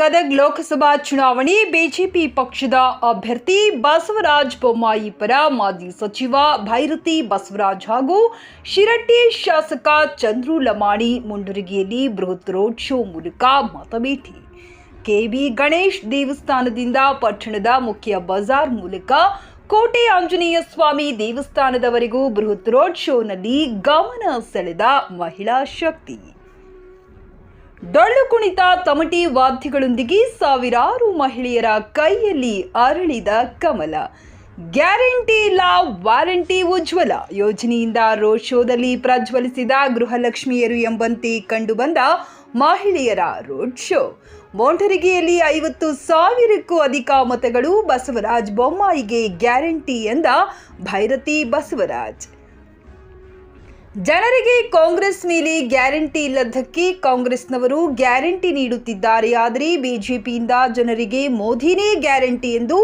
ಗದಗ್ ಲೋಕಸಭಾ ಚುನಾವಣೆ, ಬಿಜೆಪಿ ಪಕ್ಷದ ಅಭ್ಯರ್ಥಿ ಬಸವರಾಜ ಬೊಮ್ಮಾಯಿ ಪರ ಮಾಜಿ ಸಚಿವ ಭೈರತಿ ಬಸವರಾಜ್ ಹಾಗೂ ಶಿರಟ್ಟಿ ಶಾಸಕ ಚಂದ್ರು ಲಮಾಣಿ ಮುಂಡರಗಿಯಲ್ಲಿ ಬೃಹತ್ ರೋಡ್ ಶೋ ಮೂಲಕ ಮತಬೇಟಿ ಕೆಬಿ ಗಣೇಶ್ ದೇವಸ್ಥಾನದಿಂದ ಪಟ್ಟಣದ ಮುಖ್ಯ ಬಜಾರ್ ಮೂಲಕ ಕೋಟೆ ಆಂಜನೇಯ ಸ್ವಾಮಿ ದೇವಸ್ಥಾನದವರೆಗೂ ಬೃಹತ್ ರೋಡ್ ಶೋನಲ್ಲಿ ಗಮನ ಸೆಳೆದ ಮಹಿಳಾ ಶಕ್ತಿ. ಡೊಳ್ಳು ಕುಣಿತ ತಮಟಿ ವಾದ್ಯಗಳೊಂದಿಗೆ ಸಾವಿರಾರು ಮಹಿಳೆಯರ ಕೈಯಲ್ಲಿ ಅರಳಿದ ಕಮಲ. ಗ್ಯಾರಂಟಿ ಲಾ, ವಾರಂಟಿ ಉಜ್ವಲ. ಯೋಜನೆಯಿಂದ ರೋಡ್ ಶೋದಲ್ಲಿ ಪ್ರಜ್ವಲಿಸಿದ ಗೃಹಲಕ್ಷ್ಮಿಯರು ಎಂಬಂತೆ ಕಂಡುಬಂದ ಮಹಿಳೆಯರ ರೋಡ್ ಶೋ ಮೋಂಟರಿಗೆಯಲ್ಲಿ ಐವತ್ತು ಸಾವಿರಕ್ಕೂ ಅಧಿಕ ಮತಗಳು ಬಸವರಾಜ್ ಬೊಮ್ಮಾಯಿಗೆ ಗ್ಯಾರಂಟಿ ಎಂದ ಭೈರತಿ ಬಸವರಾಜ್. ಜನರಿಗೆ ಕಾಂಗ್ರೆಸ್ ಮೇಲೆ ಗ್ಯಾರಂಟಿ ಇಲ್ಲದಕ್ಕೆ ಕಾಂಗ್ರೆಸ್ನವರು ಗ್ಯಾರಂಟಿ ನೀಡುತ್ತಿದ್ದಾರೆ. ಆದರೆ ಬಿಜೆಪಿಯಿಂದ ಜನರಿಗೆ ಮೋದಿನೇ ಗ್ಯಾರಂಟಿ ಎಂದು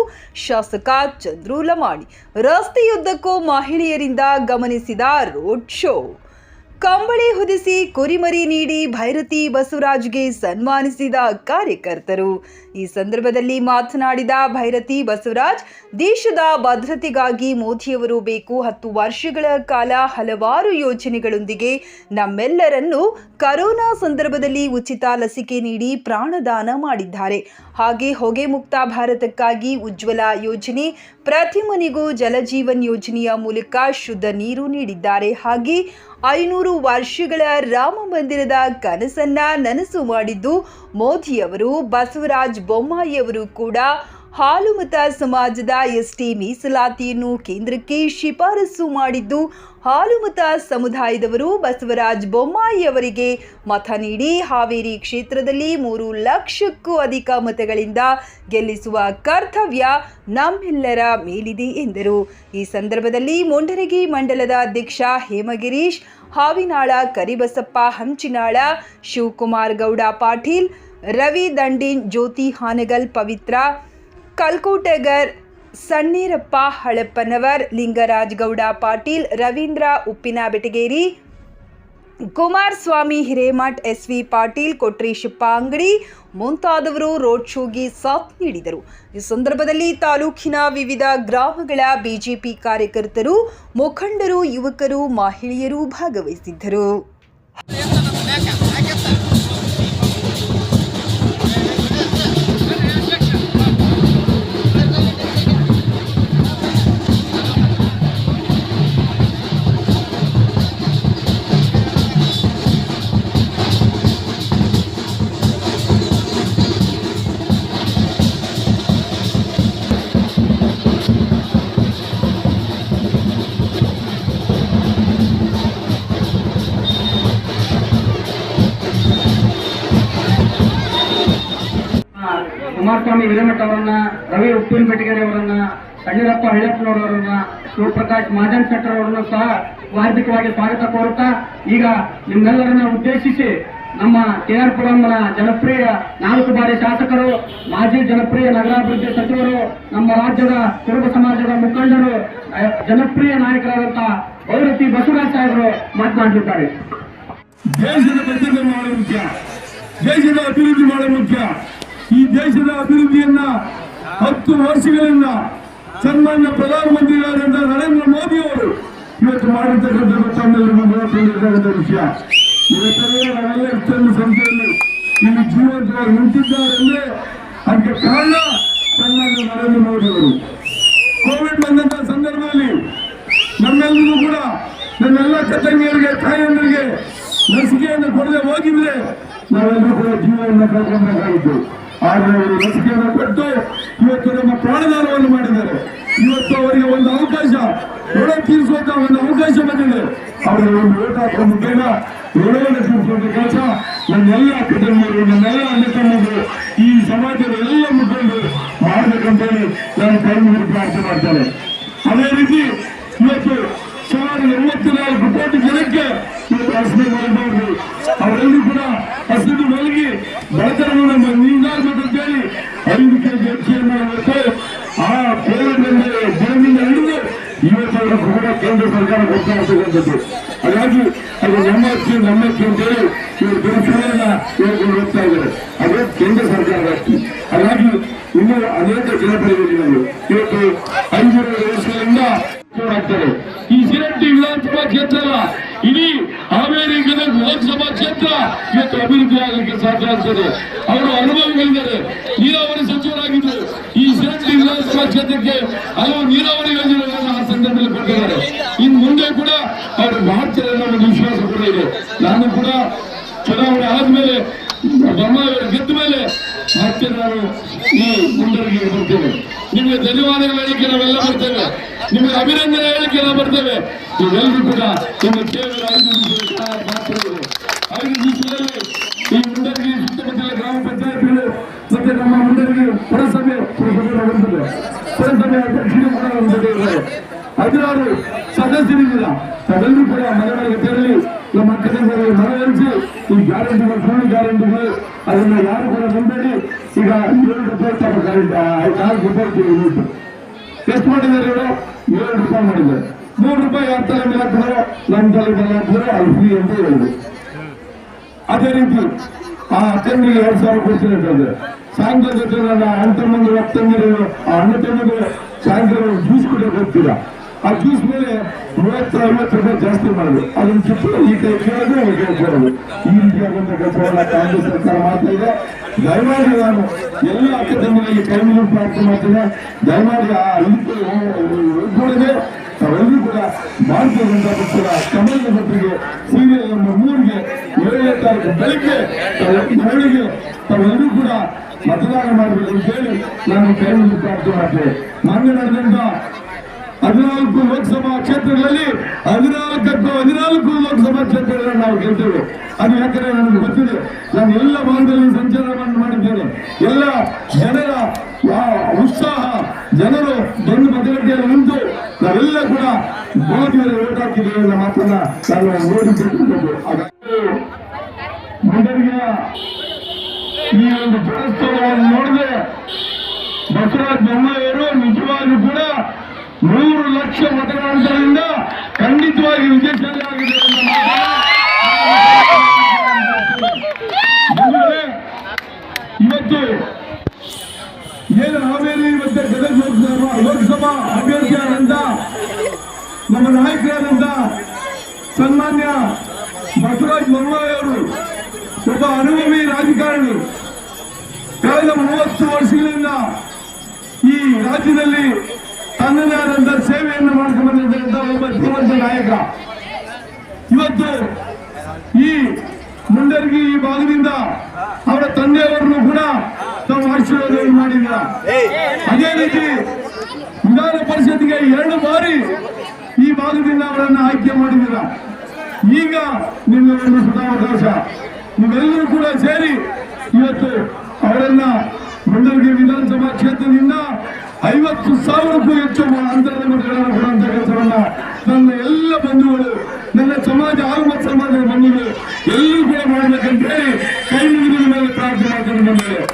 ಶಾಸಕ ಚಂದ್ರು ಲಮಾಣಿ ರಸ್ತೆಯುದ್ದಕ್ಕೂ ಮಹಿಳೆಯರಿಂದ ಗಮನಿಸಿದ ರೋಡ್ ಶೋ. ಕಂಬಳಿ ಹೊದಿಸಿ ಕುರಿಮರಿ ನೀಡಿ ಭೈರತಿ ಬಸವರಾಜ್ಗೆ ಸನ್ಮಾನಿಸಿದ ಕಾರ್ಯಕರ್ತರು. ಈ ಸಂದರ್ಭದಲ್ಲಿ ಮಾತನಾಡಿದ ಭೈರತಿ ಬಸವರಾಜ್, ದೇಶದ ಭದ್ರತೆಗಾಗಿ ಮೋದಿಯವರು ಬೇಕು ಹತ್ತು ವರ್ಷಗಳ ಕಾಲ ಹಲವಾರು ಯೋಜನೆಗಳೊಂದಿಗೆ ನಮ್ಮೆಲ್ಲರನ್ನು ಕರೋನಾ ಸಂದರ್ಭದಲ್ಲಿ ಉಚಿತ ಲಸಿಕೆ ನೀಡಿ ಪ್ರಾಣದಾನ ಮಾಡಿದ್ದಾರೆ. ಹಾಗೆ ಹೊಗೆ ಮುಕ್ತ ಭಾರತಕ್ಕಾಗಿ ಉಜ್ವಲ ಯೋಜನೆ, ಪ್ರತಿ ಮನೆಗೂ ಜಲಜೀವನ್ ಯೋಜನೆಯ ಮೂಲಕ ಶುದ್ಧ ನೀರು ನೀಡಿದ್ದಾರೆ. ಹಾಗೆ ಐನೂರು ವರ್ಷಗಳ ರಾಮ ಮಂದಿರದ ಕನಸನ್ನ ನನಸು ಮಾಡಿದ್ದು ಮೋದಿಯವರು ಬಸವರಾಜ್ ಬೊಮ್ಮಾಯಿಯವರು ಕೂಡ ಹಾಲುಮತ ಸಮಾಜದ ಎಸ್ಟಿ ಮೀಸಲಾತಿಯನ್ನು ಕೇಂದ್ರಕ್ಕೆ ಶಿಫಾರಸು ಮಾಡಿದ್ದು ಹಾಲುಮತ ಸಮುದಾಯದವರು ಬಸವರಾಜ್ ಬೊಮ್ಮಾಯಿ ಅವರಿಗೆ ಮತ ನೀಡಿ ಹಾವೇರಿ ಕ್ಷೇತ್ರದಲ್ಲಿ ಮೂರು ಲಕ್ಷಕ್ಕೂ ಅಧಿಕ ಮತಗಳಿಂದ ಗೆಲ್ಲಿಸುವ ಕರ್ತವ್ಯ ನಮ್ಮೆಲ್ಲರ ಮೇಲಿದೆ ಎಂದರು. ಈ ಸಂದರ್ಭದಲ್ಲಿ ಮೊಂಡರಗಿ ಮಂಡಲದ ಅಧ್ಯಕ್ಷ ಹೇಮಗಿರೀಶ್, ಹಾವಿನಾಳ ಕರಿಬಸಪ್ಪ ಹಂಚಿನಾಳ, ಶಿವಕುಮಾರ್ ಗೌಡ ಪಾಟೀಲ್ ರವಿ ದಂಡಿನ್, ಜ್ಯೋತಿ ಹಾನಗಲ್, ಪವಿತ್ರ ಕಲ್ಕೋಟೆಗರ್ ಸಣ್ಣೀರಪ್ಪ ಹಳಪ್ಪನವರ್ ಲಿಂಗರಾಜ್ ಗೌಡ ಪಾಟೀಲ್, ರವೀಂದ್ರ ಉಪ್ಪಿನ ಬೆಟಗೇರಿ ಕುಮಾರಸ್ವಾಮಿ ಹಿರೇಮಠ್ ಎಸ್ ವಿ ಪಾಟೀಲ್, ಕೊಟ್ರೇಶಪ್ಪ ಅಂಗಡಿ ಮುಂತಾದವರು ರೋಡ್ ಶೋಗೆ ಸಾಥ್ ನೀಡಿದರು. ಈ ಸಂದರ್ಭದಲ್ಲಿ ತಾಲೂಕಿನ ವಿವಿಧ ಗ್ರಾಮಗಳ ಬಿಜೆಪಿ ಕಾರ್ಯಕರ್ತರು, ಮುಖಂಡರು, ಯುವಕರು, ಮಹಿಳೆಯರು ಭಾಗವಹಿಸಿದ್ದರು. ಕುಮಾರಸ್ವಾಮಿ ವೀರಮಠ ಅವರನ್ನ, ರವಿ ಉಪ್ಪಿನ ಬೆಟಗೇರಿ ಅವರನ್ನ ಯಡಿಯೂರಪ್ಪ ಹಳ್ಳಪ್ಪನವರವರನ್ನ ಶಿವಪ್ರಕಾಶ್ ಮಹಾಜನ್ ಶೆಟ್ಟರ್ ಅವರನ್ನು ಸಹ ಹಾರ್ದಿಕವಾಗಿ ಸ್ವಾಗತ ಕೋರುತ್ತಾ, ಈಗ ನಿಮ್ಮೆಲ್ಲರನ್ನ ಉದ್ದೇಶಿಸಿ ನಮ್ಮ ಕೆಆರ್ ಪುರಂನ ಜನಪ್ರಿಯ ನಾಲ್ಕು ಬಾರಿ ಶಾಸಕರು, ಮಾಜಿ ಜನಪ್ರಿಯ ನಗರಾಭಿವೃದ್ಧಿ ಸಚಿವರು, ನಮ್ಮ ರಾಜ್ಯದ ಕುರುಬ ಸಮಾಜದ ಮುಖಂಡರು ಜನಪ್ರಿಯ ನಾಯಕರಾದಂತಹ ಭೈರತಿ ಬಸವರಾಜ್ ಸಾಹೇಬರು ಮಾತನಾಡಲಿದ್ದಾರೆ ದೇಶದ ಮುಖ್ಯ. ದೇಶದ ಅಭಿವೃದ್ಧಿ ಮಾಡಲು ಮುಖ್ಯ. ಈ ದೇಶದ ಅಭಿವೃದ್ಧಿಯನ್ನ ಹತ್ತು ವರ್ಷಗಳಿಂದ ಸನ್ಮಾನ್ಯ ಪ್ರಧಾನಮಂತ್ರಿಗಳಾದಂತಹ ನರೇಂದ್ರ ಮೋದಿ ಅವರು ಇವತ್ತು ಮಾಡಿರ್ತಕ್ಕಂಥ ವಿಷಯ. ಇವತ್ತೆಲ್ಲ ನಾವೆಲ್ಲ ಸಂಖ್ಯೆಯಲ್ಲಿ ಇಲ್ಲಿ ಜೀವಂತವಾಗಿ ನಿಂತಿದ್ದಾರೆ ಅಂದ್ರೆ ಅದಕ್ಕೆ ಕಾರಣ ಸನ್ಮಾನ್ಯ ನರೇಂದ್ರ ಮೋದಿ ಅವರು. ಕೋವಿಡ್ ಬಂದಂತಹ ಸಂದರ್ಭದಲ್ಲಿ ನಮ್ಮೆಲ್ಲರಿಗೂ ಕೂಡ ನನ್ನೆಲ್ಲ ಕತ್ತಂಗಿಯರಿಗೆ ತಾಯಂದರಿಗೆ ಲಸಿಕೆಯನ್ನು ಕೊಡದೆ ಹೋಗಿದ್ರೆ ನಾವೆಲ್ಲರೂ ಕೂಡ ಜೀವನವನ್ನು ಕಳ್ಕೊಬೇಕಾಗಿತ್ತು ಆದ್ರೆ ಅವರು ಲಸಿಕೆಯನ್ನು ಕೊಟ್ಟು ಇವತ್ತು ನಮ್ಮ ಪ್ರಾಣದಾನವನ್ನು ಮಾಡಿದ್ದಾರೆ. ಇವತ್ತು ಅವರಿಗೆ ಒಂದು ಅವಕಾಶ ಋಣ ತೀರಿಸುವಂತ ಒಂದು ಅವಕಾಶ ಬಂದಿದೆ. ಅವರಿಗೆ ಒಂದು ಓಟ್ ಹಾಕುವ ಮುಖೇನ ಋಣವನ್ನು ತೀರಿಸುವಂತ ಕೆಲಸ ನನ್ನೆಲ್ಲ ಕುಟುಂಬರು ನನ್ನೆಲ್ಲ ಅಣ್ಣ ತಮ್ಮರು ಈ ಸಮಾಜದ ಎಲ್ಲ ಮುಖಂಡರು ಮಾಡಬೇಕಂತೇಳಿ ನಾನು ಕೈ ಮುಗಿದು ಪ್ರಾರ್ಥನೆ ಮಾಡ್ತೇನೆ. ಅದೇ ರೀತಿ ಇವತ್ತು ಸುಮಾರು ಎಂಬತ್ನಾಲ್ಕು ಕೋಟಿ ಜನಕ್ಕೆ ಇವತ್ತು ಹಸಿರು ಮಾಡಬಹುದು ಅವರೆಲ್ಲರೂ ಕೂಡ ಅಕ್ಕಿಯನ್ನು ಆ ಕೋವಿಡ್ ದಿನದಿಂದ ಹಿಡಿದು ಇವತ್ತು ಕೂಡ ಕೇಂದ್ರ ಸರ್ಕಾರ ಕೊಡ್ತಾ ಇರ್ತಕ್ಕಂಥದ್ದು ಹಾಗಾಗಿ ಅದು ನಮ್ಮ ಅಕ್ಕಿ ಅಂತೇಳಿ ಇವರು ಹೇಳ್ಕೊಂಡು ಹೋಗ್ತಾ ಇದ್ದಾರೆ. ಅದೇ ಕೇಂದ್ರ ಸರ್ಕಾರದ ಅಕ್ಕಿ ಹಾಗಾಗಿ ಇನ್ನೂ ಅನೇಕ ಜನಪ್ರತಿನಿಧಿಗಳು ಇವತ್ತು ಐದು ವರ್ಷಗಳಿಂದ ಆಗ್ತಾರೆ ಈ ಸಿರಟ್ಟಿ ವಿಧಾನಸಭಾ ಕ್ಷೇತ್ರ ಇಡೀ ಹಾವೇರಿ ಗದಗ ಲೋಕಸಭಾ ಕ್ಷೇತ್ರ ಇವತ್ತು ಅಭಿವೃದ್ಧಿ ಆಗಲಿಕ್ಕೆ ಸಾಧ್ಯ ಆಗ್ತದೆ. ಅವರು ಅನುಭವಿಗಳಿದ್ದಾರೆ ನೀರಾವರಿ ಸಚಿವರಾಗಿದ್ದರು ಈ ಸಿರಟ್ಟಿ ಕ್ಷೇತ್ರಕ್ಕೆ ಹಲವು ನೀರಾವರಿ ಯೋಜನೆಗಳನ್ನು ಆ ಸಂದರ್ಭದಲ್ಲಿ ಕೊಟ್ಟಿದ್ದಾರೆ. ಇನ್ನು ಮುಂದೆ ಕೂಡ ಅವರು ಮಾಡ್ತಾರೆ ಅನ್ನೋ ಒಂದು ವಿಶ್ವಾಸ ಕೂಡ ಇದೆ. ನಾನು ಕೂಡ ಚುನಾವಣೆ ಆದ್ಮೇಲೆ ಗೆದ್ದ ಮೇಲೆ ಮತ್ತೆ ನಾನು ಈ ಮುಂದರಿಗೆ ಬರ್ತೇವೆ ನಿಮಗೆ ಧನ್ಯವಾದಗಳು ಹೇಳಿಕೆ ನಾವೆಲ್ಲ ಬರ್ತೇವೆ. ನಿಮಗೆ ಅಭಿನಂದನೆ ಹೇಳಿಕೆ ನಾವು ಬರ್ತೇವೆ. ನೀವೆಲ್ಲರೂ ಕೂಡ ನಿಮ್ಮ ಕೇವಲ ಐದು ಇದೆ. ಐದು ನಿಮಿಷದಲ್ಲಿ ಈ ಮುಂಡರಗಿ ಸುತ್ತಮುತ್ತಲ ಗ್ರಾಮ ಪಂಚಾಯತ್ಗಳು ಮತ್ತೆ ನಮ್ಮ ಮುಂಡರಗಿ ಪುರಸಭೆ ಪುರಸಭೆ ಬರ್ತದೆ ಪುರಸಭೆ ಅಧ್ಯಕ್ಷರು ಕೂಡ ನಮ್ಮ ಜೊತೆ ಹದಿನಾರು ಕೂಡ ಮನೆ ಮನೆಗೆ ತೆರಳಿ ನಮ್ಮ ಅಕ್ಕದಂಗರಿಗೆ ಮನವೊಲಿಸಿ ಈ ಗ್ಯಾರಂಟಿಗಳು ಫುಲ್ ಗ್ಯಾರಂಟಿಗಳು, ಅದನ್ನ ಯಾರು ಕೂಡ ನಂಬೇಡಿ ಈಗ ಏಳು ರೂಪಾಯಿ ತಮ್ಮ ನಾಲ್ಕು ರೂಪಾಯಿ ಕಿಲೋಮೀಟರ್ ಎಷ್ಟು ಮಾಡಿದ್ದಾರೆ ಇವರು, ಏಳು ರೂಪಾಯಿ ಮಾಡಿದ್ದಾರೆ. ಮೂರು ರೂಪಾಯಿ ಯಾರ ತಲೆ ಮೇಲೆ ಹಾಕಿದ್ರೆ ನಮ್ಮ ತಲೆ ಮೇಲೆ ಹಾಕಿದ್ರು ಅದು ಫ್ರೀ ಅಂತ ಹೇಳಿದ್ರು. ಅದೇ ರೀತಿ, ಆ ಅಕ್ಕಂದಿಗೆ ಎರಡ್ ಸಾವಿರ ಕೊಡ್ತಿರ್ತದೆ ಸಾಯಂಕಾಲ ಜೊತೆ ನನ್ನ ಅಣ್ಣ ಮಂದಿ ಅಕ್ಕಂದಿರು ಆ ಅಣ್ಣ ತಮ್ಮಂದಿರು ಸಾಯಂಕಾಲ ಜ್ಯೂಸ್ ಕೂಡ ಹೋಗ್ತೀರಾ? ಆ ಜ್ಯೂಸ್ ಮೇಲೆ ಮೂವತ್ತು ಐವತ್ತು ರೂಪಾಯಿ ಜಾಸ್ತಿ ಮಾಡೋದು. ಅದನ್ನ ಕಿತ್ತು, ಈ ಕೈ ಕೇಳೋದು, ಈ ಕೈ ಕೇಳೋದು. ಈ ರೀತಿಯಾದಂತ ಕೆಲಸವನ್ನ ಕಾಂಗ್ರೆಸ್ ಸರ್ಕಾರ ಮಾಡ್ತಾ ಇದೆ. ದಯಮಾಡಿ ನಾನು ಎಲ್ಲ ಅಕ್ಕ ತಂಗಿಗಳಿಗೆ ಕೈ ಮುಗಿದು ಪ್ರಾರ್ಥನೆ ಮಾಡ್ತೇನೆ. ದಯಮಾಡಿ ಆ ಒಗ್ಗೂಡಿಗೆ ತಾವೆಲ್ಲರೂ ಕೂಡ ಭಾರತೀಯ ಜನತಾ ಪಕ್ಷದ ಕಮಲದ ಪತ್ರಿಕೆ ಸೀರಿಯಲ್ ನಮ್ಮ ಮೂರಿಗೆ ಏಳನೇ ತಾರೀಕು ಬೆಳಿಗ್ಗೆ ತಾವೆಲ್ಲರೂ ಕೂಡ ಮತದಾನ ಮಾಡಬೇಕು ಅಂತ ಹೇಳಿ ನಾನು ಕೈಯಲ್ಲಿ ಪ್ರಾರ್ಥನೆ ಮಾಡ್ತೇನೆ ಮೊನ್ನೆ ನಡೆದಂತ ಹದಿನಾಲ್ಕು ಲೋಕಸಭಾ ಕ್ಷೇತ್ರಗಳಲ್ಲಿ ಹದಿನಾಲ್ಕಕ್ಕೂ ಹದಿನಾಲ್ಕು ಲೋಕಸಭಾ ಕ್ಷೇತ್ರಗಳನ್ನು ನಾವು ಗೆಲ್ತೇವೆ. ಅದು ಯಾಕಂದ್ರೆ ನನಗೆ ಗೊತ್ತಿದೆ, ನಾನು ಎಲ್ಲ ಭಾಗದಲ್ಲಿ ಸಂಚಾರವನ್ನು ಮಾಡಿದ್ದೇನೆ. ಎಲ್ಲ ಜನರ ಉತ್ಸಾಹ, ಜನರು ಬಂದು ಮತಗಟ್ಟೆಯಲ್ಲಿ ನಿಂತು ನಾವೆಲ್ಲ ಕೂಡ ಮೋದಿಯವರ ಓಟ್ ಹಾಕಿದ್ದೇವೆ ಅನ್ನೋ ಮಾತನ್ನ ನಾನು ನೋಡಿ ಮಂಡಳಿಯ ಈ ಒಂದು ಜನಸ್ತೋಮವನ್ನು ನೋಡಿದೆ ಬಸವರಾಜ ಬೊಮ್ಮಾಯಿಯವರು ನಿಜವಾಗಿ ಕೂಡ ನೂರು ಲಕ್ಷ ಮತಗಳಿಂದ ಖಂಡಿತವಾಗಿ ವಿಜಯಶಾಲಿ ಆಗಿದೆ ಅನ್ನೋ ಮಾತನ್ನ ಬಂಧುಗಳೇ, ಇವತ್ತು ಏನು ಹಾವೇರಿ ಮತ್ತೆ ಗದಗ ಲೋಕಸಭಾ ಲೋಕಸಭಾ ಅಭ್ಯರ್ಥಿಯಾದಂತ ನಮ್ಮ ನಾಯಕರಾದಂತ ಸನ್ಮಾನ್ಯ ಬಸವರಾಜ ಬೊಮ್ಮಾಯಿ ಅವರು ಒಬ್ಬ ರಾಜಕಾರಣಿ ಕಳೆದ ಮೂವತ್ತು ವರ್ಷಗಳಿಂದ ಈ ರಾಜ್ಯದಲ್ಲಿ ತನ್ನದೇ ಆದಂತಹ ಸೇವೆಯನ್ನು ಮಾಡ್ಕೊಂಡು ಬಂದಿದ್ದಂತ ಒಬ್ಬ ಧೀಮಂತ ನಾಯಕ. ಇವತ್ತು ಈ ಮುಂಡರ್ಗಿ ಈ ಭಾಗದಿಂದ ಅವರ ತಂದೆಯವರನ್ನು ಕೂಡ ತಾವು ಆಶೀರ್ವಾದ ಮಾಡಿದ ಅದೇ ರೀತಿ ವಿಧಾನ ಪರಿಷತ್ಗೆ ಎರಡು ಬಾರಿ ಈ ಭಾಗದಿಂದ ಅವರನ್ನು ಆಯ್ಕೆ ಮಾಡಿದ್ದೀರ ಈಗ ನಿಮ್ಮ ಒಂದು ಸದಾವಕಾಶ ನೀವೆಲ್ಲರೂ ಕೂಡ ಸೇರಿ ಇವತ್ತು ಅವರನ್ನ ಮಂಡಲಗಿ ವಿಧಾನಸಭಾ ಕ್ಷೇತ್ರದಿಂದ ಐವತ್ತು ಸಾವಿರಕ್ಕೂ ಹೆಚ್ಚು ಅಂತರದ ಮತಗಳನ್ನು ಕೊಡುವಂತ ಕೆಲಸವನ್ನ ನನ್ನ ಎಲ್ಲ ಬಂಧುಗಳು, ನನ್ನ ಸಮಾಜ ಆಗುವ ಸಮಾಜದ ಬಂಧುಗಳು ಎಲ್ಲರೂ ಕೂಡ ಮಾಡಬೇಕಂತ ಹೇಳಿ ಕೈ ಮುಗಿದ ಮೇಲೆ ಪ್ರಾರ್ಥನೆ ಮಾಡ್ತಾರೆ